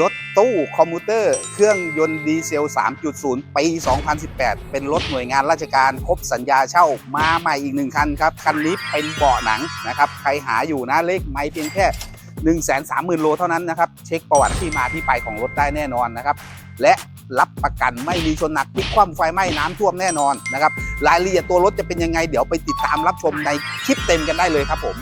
รถตู้คอมพิวเตอร์ เครื่องยนต์ดีเซล 3.0 ปี 2018 เป็นรถหน่วยงานราชการครบสัญญาเช่ามาใหม่อีกหนึ่งคันครับ คันนี้เป็นเบาะหนังนะครับ ใครหาอยู่นะเลขไม่เพียงแค่ 1 3 0 0 0 0 โลเท่านั้นนะครับ เช็คประวัติที่มาที่ไปของรถได้แน่นอนนะครับ และรับประกันไม่มีชนหนักพลิกคว่ำไฟไหม้น้ำท่วมแน่นอนนะครับรายละเอียดตัวรถจะเป็นยังไง เดี๋ยวไปติดตามรับชมในคลิปเต็มกันได้เลยครับผม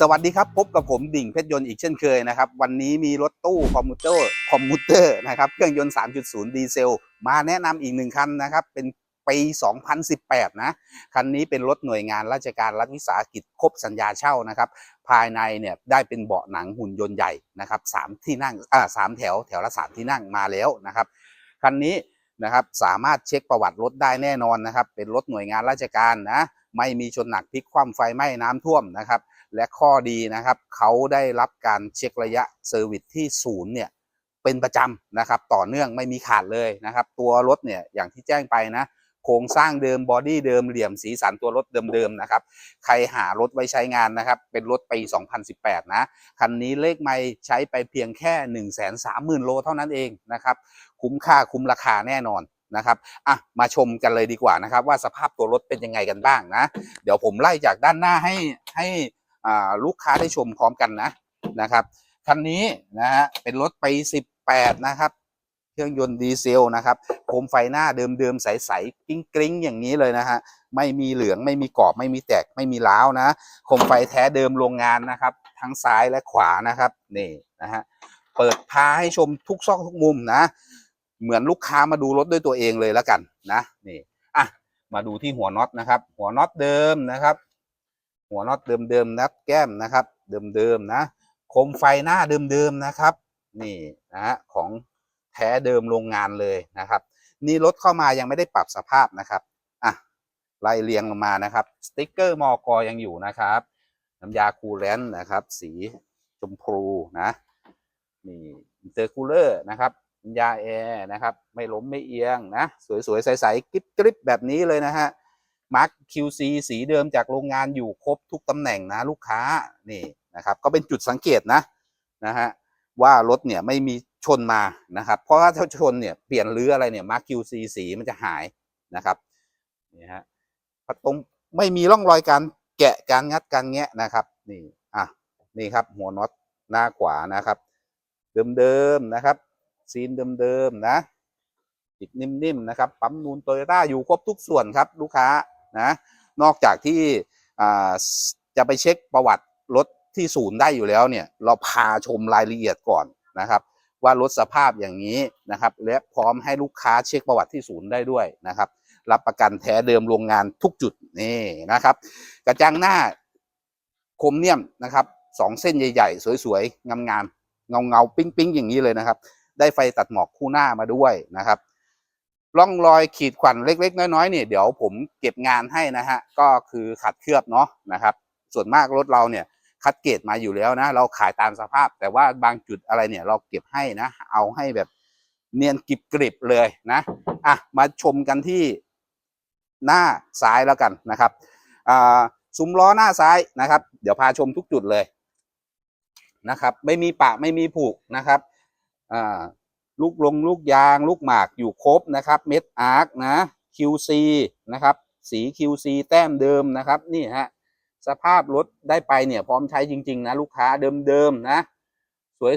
สวัสดีครับพบกับผมดิ่งเพชรยนต์อีกเช่นเคยนะครับ วันนี้มีรถตู้คอมพิวเตอร์คอมพิวเตอร์นะครับเครื่องยนต์ 3.0 ดีเซล มาแนะนำอีกหนึ่งคันนะครับ เป็นปี 2018 นะ คันนี้เป็นรถหน่วยงานราชการรัฐวิสาหกิจครบสัญญาเช่านะครับ ภายในเนี่ยได้เป็นเบาะหนังหุ่นยนต์ใหญ่นะครับสามที่นั่งอ่าสามแถวแถวละสามที่นั่งมาแล้วนะครับคันนี้นะครับสามารถเช็คประวัติรถได้แน่นอนนะครับ เป็นรถหน่วยงานราชการนะไม่มีชนหนักพลิกคว่ำไฟไหม้น้ำท่วมนะครับ และข้อดีนะครับเขาได้รับการเช็คระยะเซอร์วิสที่ศูนย์เนี่ยเป็นประจำนะครับต่อเนื่องไม่มีขาดเลยนะครับตัวรถเนี่ยอย่างที่แจ้งไปนะโครงสร้างเดิมบอดี้เดิมเหลี่ยมสีสันตัวรถเดิมๆนะครับใครหารถไว้ใช้งานนะครับเป็นรถปี 2018 นะคันนี้เลขไม่ใช้ไปเพียงแค่ 1 3 0 0 0 0 โลเท่านั้นเองนะครับคุ้มค่าคุ้มราคาแน่นอนนะครับอะมาชมกันเลยดีกว่านะครับว่าสภาพตัวรถเป็นยังไงกันบ้างนะ เดี๋ยวผมไล่จากด้านหน้าให้ให้ ลูกค้าได้ชมพร้อมกันนะนะครับคันนี้นะฮะเป็นรถไป 18 นะครับ เครื่องยนต์ดีเซลนะครับโคมไฟหน้าเดิมๆใสๆกิ้งกริ้งๆอย่างนี้เลยนะฮะไม่มีเหลืองไม่มีกรอบไม่มีแตกไม่มีร้าวนะโคมไฟแท้เดิมโรงงานนะครับ ทั้งซ้ายและขวานะครับนี่นะฮะเปิดพาให้ชมทุกซอกทุกมุมนะ เหมือนลูกค้ามาดูรถด้วยตัวเองเลยแล้วกันนะนี่อะมาดูที่หัวน็อตนะครับ หัวน็อตเดิมนะครับ หัวน็อตเดิมๆนับแก้มนะครับ เดิมๆนะโคมไฟหน้าเดิมๆนะครับ นี่นะฮะของแท้เดิมโรงงานเลยนะครับ นี่รถเข้ามายังไม่ได้ปรับสภาพนะครับอะไล่เรียงลงมานะครับสติ๊กเกอร์มอกอยังอยู่นะครับ น้ำยาคูลแลนต์นะครับ สีชมพูนะนี่อินเตอร์คูลเลอร์นะครับน้ำยาแอร์นะครับ ไม่ล้มไม่เอียงนะ สวยๆใสๆกริบกริบแบบนี้เลยนะฮะ มาร์ค QC สีเดิมจากโรงงานอยู่ครบทุกตำแหน่งนะลูกค้านี่นะครับก็เป็นจุดสังเกตนะนะฮะว่ารถเนี่ยไม่มีชนมานะครับ เพราะว่าถ้าชนเนี่ยเปลี่ยนหรืออะไรเนี่ยมาร์ค QC สีมันจะหายนะครับนี่ฮะตรงไม่มีร่องรอยการแกะการงัดการแงะนะครับนี่อะนี่ครับหัวน็อตหน้าขวานะครับ เดิมๆนะครับ ซีนเดิมๆนะติดนิ่มๆนะครับปั๊มนูนโตโยต้าอยู่ครบทุกส่วนครับลูกค้า นะนอกจากที่จะไปเช็คประวัติรถที่ศูนย์ได้อยู่แล้วเนี่ยเราพาชมรายละเอียดก่อนนะครับ ว่ารถสภาพอย่างนี้นะครับ และพร้อมให้ลูกค้าเช็คประวัติที่ศูนย์ได้ด้วยนะครับ รับประกันแท้เดิมโรงงานทุกจุดนี่นะครับ กระจังหน้าคมเนียมนะครับสองเส้นใหญ่ๆ สวยๆงามๆเงาๆ ปิ๊งๆ อย่างนี้เลยนะครับ ได้ไฟตัดหมอกคู่หน้ามาด้วยนะครับ ร่องรอยขีดข่วนเล็ก ๆ น้อยๆเนี่ยเดี๋ยวผมเก็บงานให้นะฮะก็คือขัดเคลือบเนาะนะครับ ส่วนมากรถเราเนี่ยคัดเกรดมาอยู่แล้วนะ เราขายตามสภาพ แต่ว่าบางจุดอะไรเนี่ยเราเก็บให้นะ เอาให้แบบเนียนกริบกริบๆเลยนะอะมาชมกันที่หน้าซ้ายแล้วกันนะครับอ่าซุ้มล้อหน้าซ้ายนะครับ เดี๋ยวพาชมทุกจุดเลยนะครับ ไม่มีปะไม่มีผุนะครับอ่า ลูกลงลูกยางลูกหมากอยู่ครบนะครับเม็ดอาร์คนะ QC นะครับ สี QC แต้มเดิมนะครับนี่ฮะสภาพรถได้ไปเนี่ยพร้อมใช้จริง ๆ นะ ลูกค้าเดิมๆนะ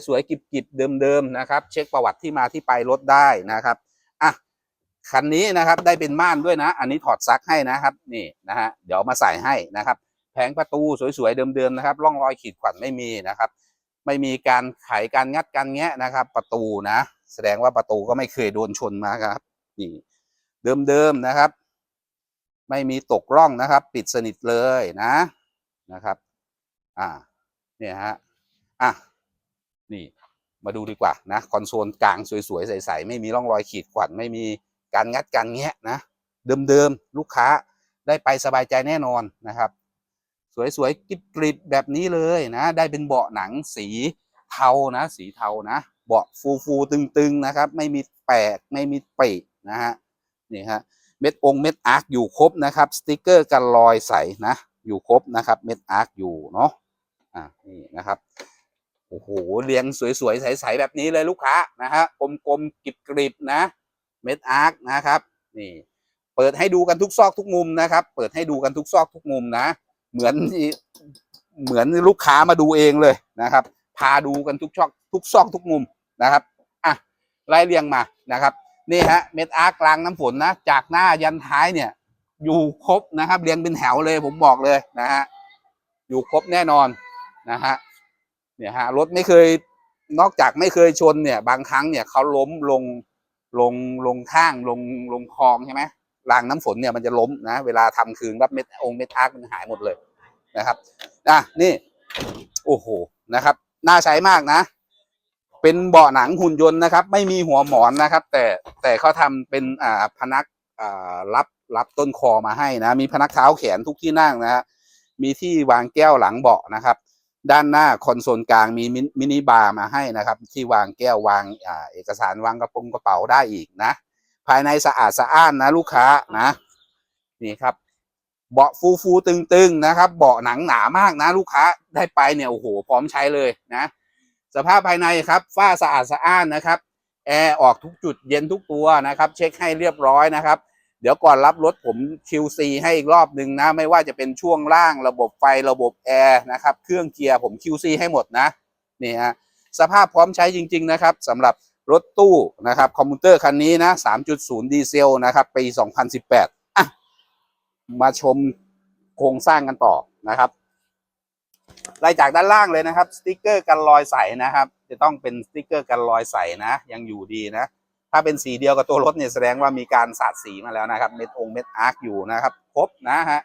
สวยๆกิบๆเดิมๆนะครับ เช็คประวัติที่มาที่ไปรถได้นะครับอะคันนี้นะครับได้เป็นม่านด้วยนะ อันนี้ถอดซักให้นะครับนี่นะฮะเดี๋ยวมาใส่ให้นะครับ แผงประตูสวยๆเดิมๆนะครับร่องรอยขีดข่วนไม่มีนะครับ ไม่มีการไขการงัดการแงะนะครับ ประตูนะ แสดงว่าประตูก็ไม่เคยโดนชนมาครับนี่เดิมๆนะครับ ไม่มีตกร่องนะครับ ปิดสนิทเลยนะนะครับ อ่าเนี่ยฮะอะนี่มาดูดีกว่านะคอนโซลกลางสวยๆใสๆไม่มีร่องรอยขีดข่วนไม่มีการงัดการแงะนะเดิมๆลูกค้าได้ไปสบายใจแน่นอนนะครับ สวยๆกริบๆแบบนี้เลยนะ ได้เป็นเบาะหนังสีเทานะ สีเทานะ เบาะฟูฟูตึงๆนะครับ ไม่มีแปกไม่มีปีนะฮะนี่ฮะเม็ดองเม็ดอาร์คอยู่ครบนะครับสติกเกอร์กันรอยใสนะอยู่ครบนะครับเม็ดอาร์คอยู่เนาะอ่านี่นะครับโอ้โหเรียงสวยๆใสๆแบบนี้เลยลูกค้านะฮะกลมๆกริบๆนะเม็ดอาร์คนะครับนี่เปิดให้ดูกันทุกซอกทุกมุมนะครับ เปิดให้ดูกันทุกซอกทุกมุมนะ เหมือนเหมือนลูกค้ามาดูเองเลยนะครับ พาดูกันทุกซอกทุกซอกทุกมุม นะครับอะไล่เรียงมานะครับ นี่ฮะเม็ดอาร์กลางน้ำฝนนะจากหน้ายันท้ายเนี่ย อยู่ครบนะครับเรียงเป็นแถวเลยผมบอกเลยนะฮะอยู่ครบแน่นอนนะฮะเนี่ยฮะรถไม่เคยนอกจากไม่เคยชนเนี่ย บางครั้งเนี่ยเขาล้มลงลงลงข้างลงลงคลองใช่ไหมรางน้ำฝนเนี่ยมันจะล้มนะ เวลาทำคืนรับเม็ดองเม็ดอาร์คมันหายหมดเลยนะครับอะนี่ โอ้โหนะครับ น่าใช้มากนะ เป็นเบาะหนังหุ่นยนต์นะครับ ไม่มีหัวหมอนนะครับ แต่แต่เขาทำเป็นอ่าพนักอ่ารับรับต้นคอมาให้นะ มีพนักเท้าแขนทุกที่นั่งนะฮะมีที่วางแก้วหลังเบาะนะครับ ด้านหน้าคอนโซลกลางมีมินิบาร์มาให้นะครับ ที่วางแก้ววางอ่าเอกสารวางกระโปรงกระเป๋าได้อีกนะ ภายในสะอาดสะอ้านนะลูกค้านะ นี่ครับเบาะฟูฟูตึงๆนะครับ เบาะหนังหนามากนะ ลูกค้าได้ไปเนี่ยโอ้โหพร้อมใช้เลยนะ สภาพภายในครับฝ้าสะอาดสะอ้านนะครับแอร์ออกทุกจุดเย็นทุกตัวนะครับเช็คให้เรียบร้อยนะครับ เดี๋ยวก่อนรับรถผม QC ให้อีกรอบหนึ่งนะ ไม่ว่าจะเป็นช่วงล่างระบบไฟระบบแอร์นะครับเครื่องเกียร์ผม QC ให้หมดนะนี่ฮะสภาพพร้อมใช้จริง ๆ นะครับสำหรับรถตู้นะครับคอมพิวเตอร์คันนี้นะ 3.0 ดีเซลนะครับปี 2018 อะ มาชมโครงสร้างกันต่อนะครับ ไล่จากด้านล่างเลยนะครับ สติกเกอร์กันรอยใสนะครับ จะต้องเป็นสติกเกอร์กันรอยใสนะ ยังอยู่ดีนะ ถ้าเป็นสีเดียวกับตัวรถเนี่ยแสดงว่ามีการสาดสีมาแล้วนะครับ เม็ดองเม็ดอาร์คอยู่นะครับ ครบนะฮะ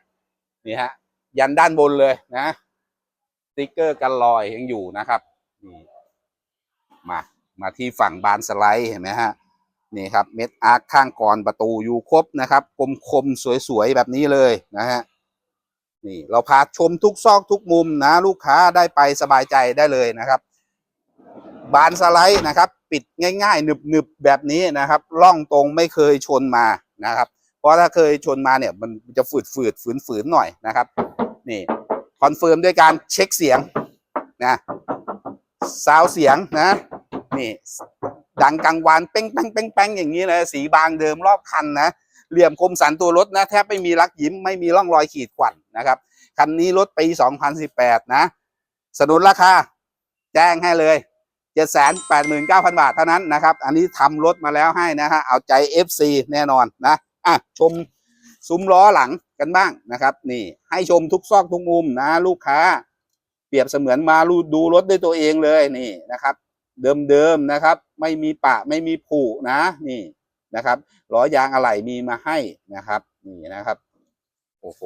นี่ฮะ ยันด้านบนเลยนะสติกเกอร์กันรอยยังอยู่นะครับนี่มา มาที่ฝั่งบานสไลด์เห็นไหมฮะ นี่ครับ เม็ดอาร์คข้างกรประตูอยู่ครบนะครับ คมคมๆสวยๆ แบบนี้เลยนะฮะ นี่เราพาชมทุกซอกทุกมุมนะลูกค้าได้ไปสบายใจได้เลยนะครับ บานสไลด์นะครับ ปิดง่ายๆหนึบๆแบบนี้นะครับล่องตรงไม่เคยชนมานะครับ เพราะถ้าเคยชนมาเนี่ยมันจะฝืดฝืดฝืนฝืนหน่อยนะครับนี่คอนเฟิร์มด้วยการเช็คเสียงนะซาวเสียงนะนี่ดังกังวานเป้งแป้งเป้งแป้งอย่างนี้เลยสีบางเดิมรอบคันนะ เหลี่ยมคมสันตัวรถนะแทบไม่มีรักยิ้มไม่มีร่องรอยขีดข่วนนะครับคันนี้รถปี 2018 นะ สนุนราคา แจ้งให้เลย 789,000 บาทเท่านั้นนะครับ อันนี้ทำรถมาแล้วให้นะฮะเอาใจ FC แน่นอนนะอะชมซุ้มล้อหลังกันบ้างนะครับ นี่ให้ชมทุกซอกทุกมุมนะ ลูกค้า เปรียบเสมือนมาดูรถด้วยตัวเองเลยนี่นะครับ เดิมๆนะครับ ไม่มีปะไม่มีผุนะนี่ นะครับล้อยางอะไหล่มีมาให้นะครับนี่นะครับโอ้โห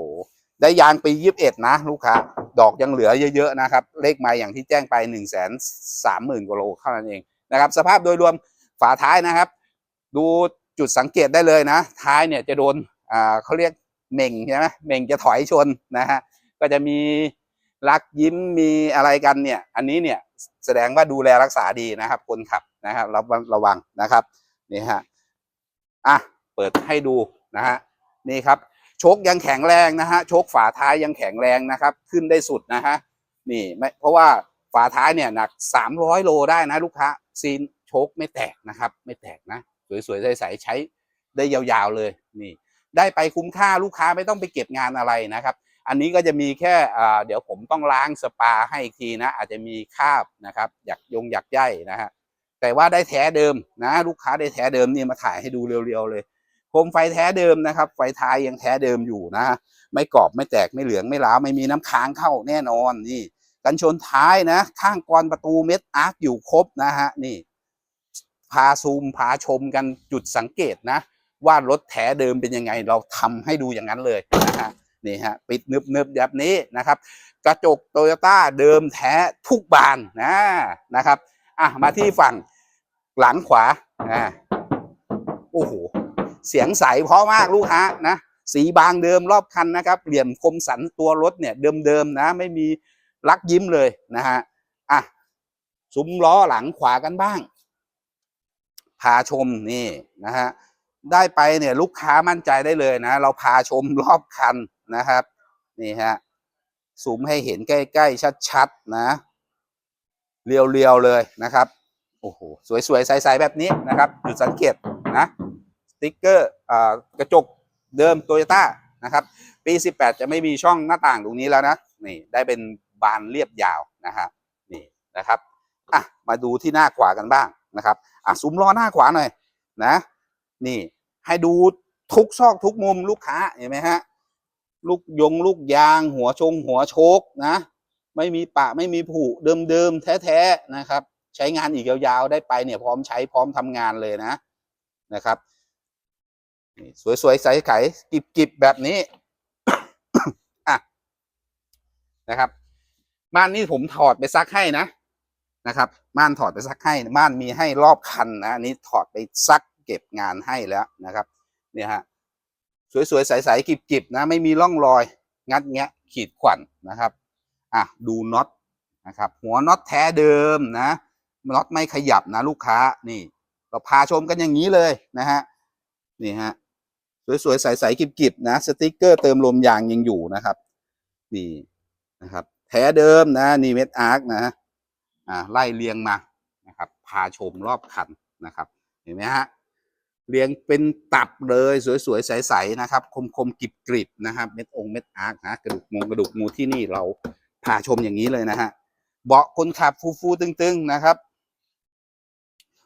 ได้ยางปียี่สิบเอ็ดนะลูกค้าดอกยังเหลือเยอะๆนะครับ เลขไมาอย่างที่แจ้งไปหนึ่งแสนสามหมื่นกว่าโลเท่านั้นเองนะครับ สภาพโดยรวมฝาท้ายนะครับ ดูจุดสังเกตได้เลยนะ ท้ายเนี่ยจะโดนอ่าเขาเรียกเหม่งใช่ไหมเหม่งจะถอยชนนะฮะก็จะมีรักยิ้มมีอะไรกันเนี่ย อันนี้เนี่ยแสดงว่าดูแลรักษาดีนะครับ คนขับนะครับระวังระวังนะครับนี่ฮะ อะเปิดให้ดูนะฮะนี่ครับโชคยังแข็งแรงนะฮะโชคฝาท้ายยังแข็งแรงนะครับ ขึ้นได้สุดนะฮะนี่ไม่เพราะว่าฝาท้ายเนี่ยหนัก 300 โลได้นะลูกค้าซีนโชคไม่แตกนะครับ ไม่แตกนะสวยๆใสๆใช้ได้ยาวๆเลยนี่ ได้ไปคุ้มค่าลูกค้าไม่ต้องไปเก็บงานอะไรนะครับ อันนี้ก็จะมีแค่เดี๋ยวผมต้องล้างสปาให้อีกทีนะ อาจจะมีคาบนะครับ อยากยงอยากใยนะฮะ แต่ว่าได้แท้เดิมนะ ลูกค้าได้แท้เดิมนี่มาถ่ายให้ดูเรียวๆเลยโคมไฟแท้เดิมนะครับ ไฟท้ายยังแท้เดิมอยู่นะ ไม่กรอบไม่แตกไม่เหลืองไม่ล้าไม่มีน้ำค้างเข้าแน่นอนนี่ กันชนท้ายนะ ข้างกรประตูเม็ดอาร์คอยู่ครบนะฮะนี่ พาซูมพาชมกันจุดสังเกตนะ ว่ารถแท้เดิมเป็นยังไง เราทำให้ดูอย่างนั้นเลยนะฮะนี่ฮะปิดนึบนึบแบบนี้นะครับ กระจกโตโยต้าเดิมแท้ทุกบานนะนะครับ อะมาที่ฝั่งหลังขวาอ่าโอ้โหเสียงใสเพราะมากลูกค้านะสีบางเดิมรอบคันนะครับเหลี่ยมคมสันตัวรถเนี่ยเดิมๆนะ ไม่มีลักยิ้มเลยนะฮะอะซุ้มล้อหลังขวากันบ้าง พาชมนี่นะฮะได้ไปเนี่ยลูกค้ามั่นใจได้เลยนะ เราพาชมรอบคันนะครับ นี่ฮะซูมให้เห็นใกล้ ๆ ชัด ๆ นะ เรียวๆเลยนะครับโอ้โหสวยๆใสๆแบบนี้นะครับจุดสังเกตนะสติ๊กเกอร์อกระจกเดิมโตโยต้านะครับปี 18 จะไม่มีช่องหน้าต่างตรงนี้แล้วนะนี่ได้เป็นบานเรียบยาวนะฮะนี่นะครับอะมาดูที่หน้าขวากันบ้างนะครับอะซุ้มล้อหน้าขวาหน่อยนะนี่ให้ดูทุกซอกทุกมุมลูกค้าเห็นไหมฮะลูกยงลูกยางหัวชงหัวโชกนะ ไม่มีปะไม่มีผุเดิมๆแท้ๆนะครับ ใช้งานอีกยาวๆได้ไปเนี่ยพร้อมใช้พร้อมทำงานเลยนะนะครับสวยๆใสไขกิบๆแบบนี้อะนะครับม่านนี่ผมถอดไปซักให้นะนะครับม่านถอดไปซักให้ม่านมีให้รอบคันนะอันนี้ถอดไปซักเก็บงานให้แล้วนะครับเนี่ยฮะสวยๆใสๆกิบๆนะไม่มีร่องรอย งัดแงะขีดข่วนนะครับ อะดูน็อตนะครับหัวน็อตแท้เดิมนะน็อตไม่ขยับนะลูกค้านี่เราพาชมกันอย่างนี้เลยนะฮะนี่ฮะสวยๆใสๆกิบๆนะสติกเกอร์เติมลมยางยังอยู่นะครับนี่นะครับ แท้เดิมนะนี่เม็ดอาร์คนะอ่าไล่เรียงมานะครับพาชมรอบคันนะครับ เห็นไหมฮะเรียงเป็นตับเลยสวยๆใสๆนะครับ คมๆกริบๆนะครับ เม็ดองค์เม็ดอาร์คนะกระดูกงงกระดูกงูที่นี่เรา พาชมอย่างนี้เลยนะฮะเบาะคนขับฟูๆตึงๆนะครับ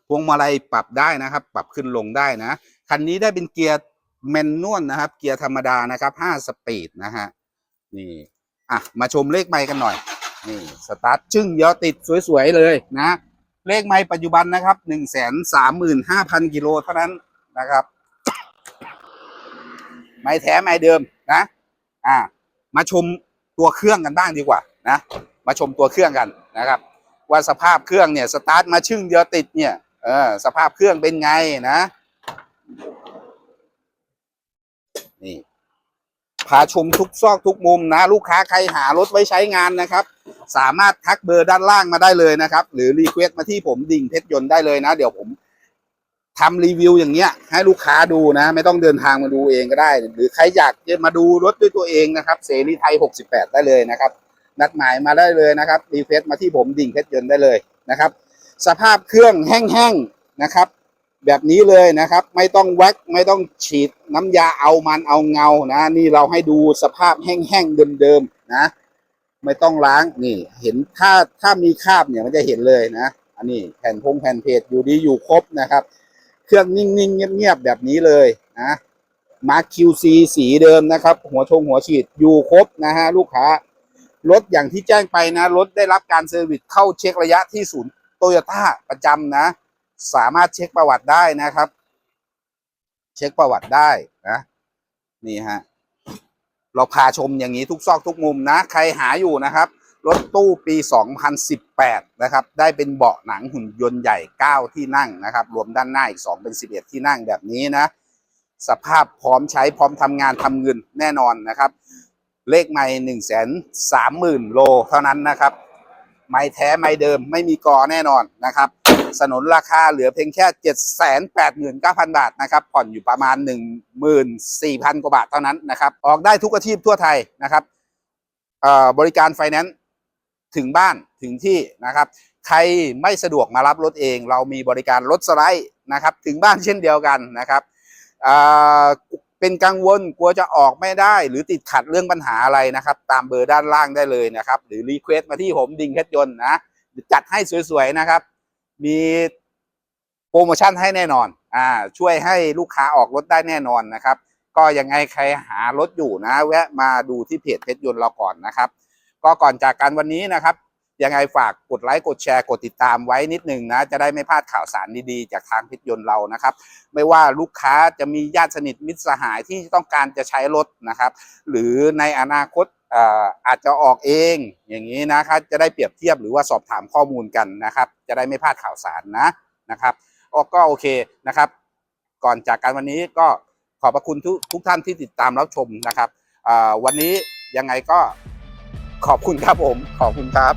พวงมาลัยปรับได้นะครับ ปรับขึ้นลงได้นะคันนี้ได้เป็นเกียร์แมนนวลนะครับ เกียร์ธรรมดานะครับ5สปีดนะฮะนี่อะมาชมเลขไมค์กันหน่อยนี่สตาร์ทชึ่งยอติดสวยๆเลยนะ เลขไมค์ปัจจุบันนะครับหนึ่งแสนสามหมื่นห้าพันกิโลเท่านั้นนะครับไม้แท้ไม้เดิมนะ อ่า มาชม ตัวเครื่องกันบ้างดีกว่านะมาชมตัวเครื่องกันนะครับ ว่าสภาพเครื่องเนี่ยสตาร์ทมาชึ่งเดียวติดเนี่ยเออสภาพเครื่องเป็นไงนะนี่พาชมทุกซอกทุกมุมนะ ลูกค้าใครหารถไว้ใช้งานนะครับ สามารถทักเบอร์ด้านล่างมาได้เลยนะครับ หรือรีเควสต์มาที่ผมดิ่งเพชรยนต์ได้เลยนะ เดี๋ยวผม ทำรีวิวอย่างเงี้ย ให้ลูกค้าดูนะ ไม่ต้องเดินทางมาดูเองก็ได้ หรือใครอยากจะมาดูรถด้วยตัวเองนะครับ เสรีไทย 68 ได้เลยนะครับ นัดหมายมาได้เลยนะครับรีเควสต์มาที่ผมดิ่งเพชรยนต์ได้เลยนะครับ สภาพเครื่องแห้งๆนะครับ แบบนี้เลยนะครับ ไม่ต้องแว็กไม่ต้องฉีดน้ำยาเอามันเอาเงานะ นี่เราให้ดูสภาพแห้งๆเดิมๆนะ ไม่ต้องล้างนี่ เห็นถ้าถ้ามีคราบเนี่ยมันจะเห็นเลยนะ อันนี้แผ่นพงแผ่นเพจอยู่ดีอยู่ครบนะครับ เครื่องนิ่งๆเงียบๆแบบนี้เลยนะมาร์ค QC สีเดิมนะครับ หัวชงหัวฉีดอยู่ครบนะฮะลูกค้ารถอย่างที่แจ้งไปนะรถได้รับการเซอร์วิสเข้าเช็คระยะที่ศูนย์โตโยต้าประจำนะ สามารถเช็คประวัติได้นะครับ เช็คประวัติได้นะนี่ฮะเราพาชมอย่างนี้ทุกซอกทุกมุมนะ ใครหาอยู่นะครับ รถตู้ปี 2018 นะครับ ได้เป็นเบาะหนังหุ่นยนต์ใหญ่ 9 ที่นั่งนะครับ รวมด้านหน้าอีก 2 เป็น 11 ที่นั่งแบบนี้นะ สภาพพร้อมใช้พร้อมทำงานทำเงินแน่นอนนะครับ เลขไม่หนึ่งแสนสามหมื่นโลเท่านั้นนะครับ ไม่แท้ไม่เดิมไม่มีกอแน่นอนนะครับ สนนราคาเหลือเพียงแค่ 7 8 9 0 0 0 บาทนะครับ ผ่อนอยู่ประมาณ 14,000 กว่าบาทเท่านั้นนะครับ ออกได้ทุกอาชีพทั่วไทยนะครับเอ่อบริการไฟแนนซ์ ถึงบ้านถึงที่นะครับ ใครไม่สะดวกมารับรถเอง เรามีบริการรถสไลด์นะครับ ถึงบ้านเช่นเดียวกันนะครับเป็นกังวลกลัวจะออกไม่ได้ หรือติดขัดเรื่องปัญหาอะไรนะครับ ตามเบอร์ด้านล่างได้เลยนะครับ หรือรีเควสตมาที่ผมดิงเพชรยนต์นะจัดให้สวยๆนะครับ มีโปรโมชั่นให้แน่นอนอ่าช่วยให้ลูกค้าออกรถได้แน่นอนนะครับ ก็ยังไงใครหารถอยู่นะ แวะมาดูที่เพจเพชรยนต์เราก่อนนะครับ ก็ก่อนจากกันวันนี้นะครับ ยังไงฝากกดไลค์กดแชร์กดติดตามไว้นิดหนึ่งนะ จะได้ไม่พลาดข่าวสารดีๆ จากทางพชรยนต์เรานะครับ ไม่ว่าลูกค้าจะมีญาติสนิทมิตรสหายที่ต้องการจะใช้รถนะครับ หรือในอนาคตอาจจะออกเองอย่างนี้นะครับจะได้เปรียบเทียบหรือว่าสอบถามข้อมูลกันนะครับ จะได้ไม่พลาดข่าวสารนะนะครับออกก็โอเคนะครับ ก่อนจากกันวันนี้ก็ขอบพระคุณทุกทุกท่านที่ติดตามรับชมนะครับวันนี้ยังไงก็ ขอบคุณครับผม ขอบคุณครับ